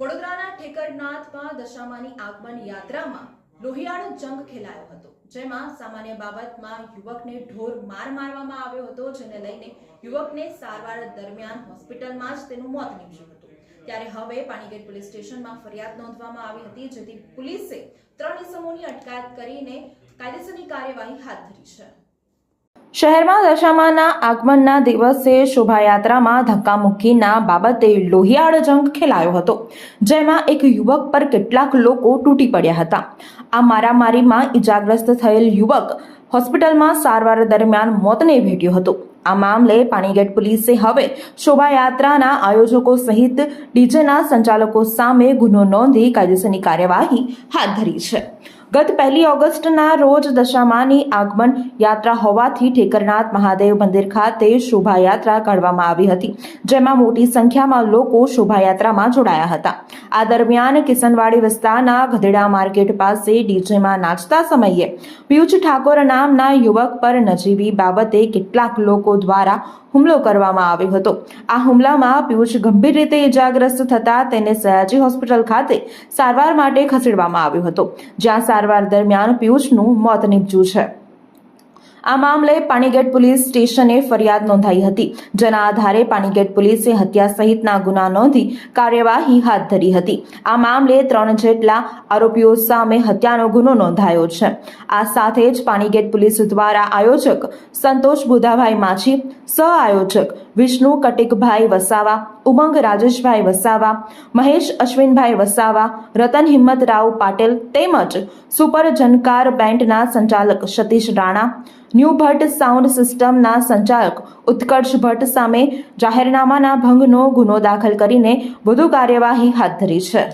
વડોદરાના ઠેકરનાથમાં દશામાની આગમન યાત્રામાં લોહિયાળો જંગ ખેલાયો હતો, જેમાં સામાન્ય બાબતમાં યુવકને ઢોર માર મારવામાં આવ્યો હતો, જેને લઈને યુવકને સારવાર દરમિયાન હોસ્પિટલમાં જ તેનું મોત નીપજ્યું હતું. ત્યારે હવે પાણીગેટ પોલીસ સ્ટેશનમાં ફરિયાદ નોંધવામાં આવી હતી, જેથી પોલીસે ત્રણ ઇસમોની અટકાયત કરીને કાયદેસરની કાર્યવાહી હાથ ધરી છે. શહેરમાં દશામાના આગમનના દિવસે શોભાયાત્રામાં ધક્કામુક્કીના બાબતે લોહિયાળ જંગ ખેલાયો હતો, જેમાં એક યુવક પર કેટલાક લોકો તૂટી પડ્યા હતા. આ મારામારીમાં ઈજાગ્રસ્ત થયેલ યુવક હોસ્પિટલમાં સારવાર દરમિયાન મોતને ભેટ્યો હતો. આ મામલે પાણીગેટ પોલીસે હવે શોભાયાત્રાના આયોજકો સહિત ડીજેના સંચાલકો સામે ગુનો નોંધી કાયદેસરની કાર્યવાહી હાથ ધરી છે. ગત પહેલી ઓગસ્ટના રોજ દશામાની આગમન યાત્રા હોવાથી ઠેકરનાથ મહાદેવ મંદિર ખાતે શોભાયાત્રા કાઢવામાં આવી હતી, જેમાં મોટી સંખ્યામાં લોકો શોભાયાત્રામાં જોડાયા હતા. આ દરમિયાન કિસનવાડી વિસ્તારના ગધેડા માર્કેટ પાસે ડીજેમાં નાચતા સમયે પિયુષ ઠાકોર નામના યુવક પર નજીવી બાબતે કેટલાક લોકો દ્વારા હુમલો કરવામાં આવ્યો હતો. આ હુમલામાં પિયુષ ગંભીર રીતે ઇજાગ્રસ્ત થતા તેને સયાજી હોસ્પિટલ ખાતે સારવાર માટે ખસેડવામાં આવ્યો હતો, જ્યાં સારવાર દરમિયાન પિયુષનું મોત નીપજ્યું છે. આ મામલે પાણીગેટ પોલીસ સ્ટેશને ફરિયાદ નોંધાઈ હતી, જેના આધારે પાણીગેટ પોલીસે હત્યા સહિતના ગુના નોંધી કાર્યવાહી હાથ ધરી હતી. આ મામલે ત્રણ જેટલા આરોપીઓ સામે હત્યાનો ગુનો નોંધાયો છે. આ સાથે જ પાણીગેટ પોલીસ દ્વારા આયોજક સંતોષ બુધાભાઈ માછી સહ આયોજક વિષ્ણુ, કટિકભાઈ વસાવા, ઉમંગ રાજેશભાઈ વસાવા, મહેશ અશ્વિનભાઈ વસાવા, રતન હિંમતરાવ પાટેલ તેમજ સુપર જનકાર બેન્ડના સંચાલક સતીશ રાણા, ન્યૂ ભટ્ટ સાઉન્ડ સિસ્ટમના સંચાલક ઉત્કર્ષ ભટ્ટ સામે જાહેરનામાના ભંગનો ગુનો દાખલ કરીને વધુ કાર્યવાહી હાથ ધરી છે.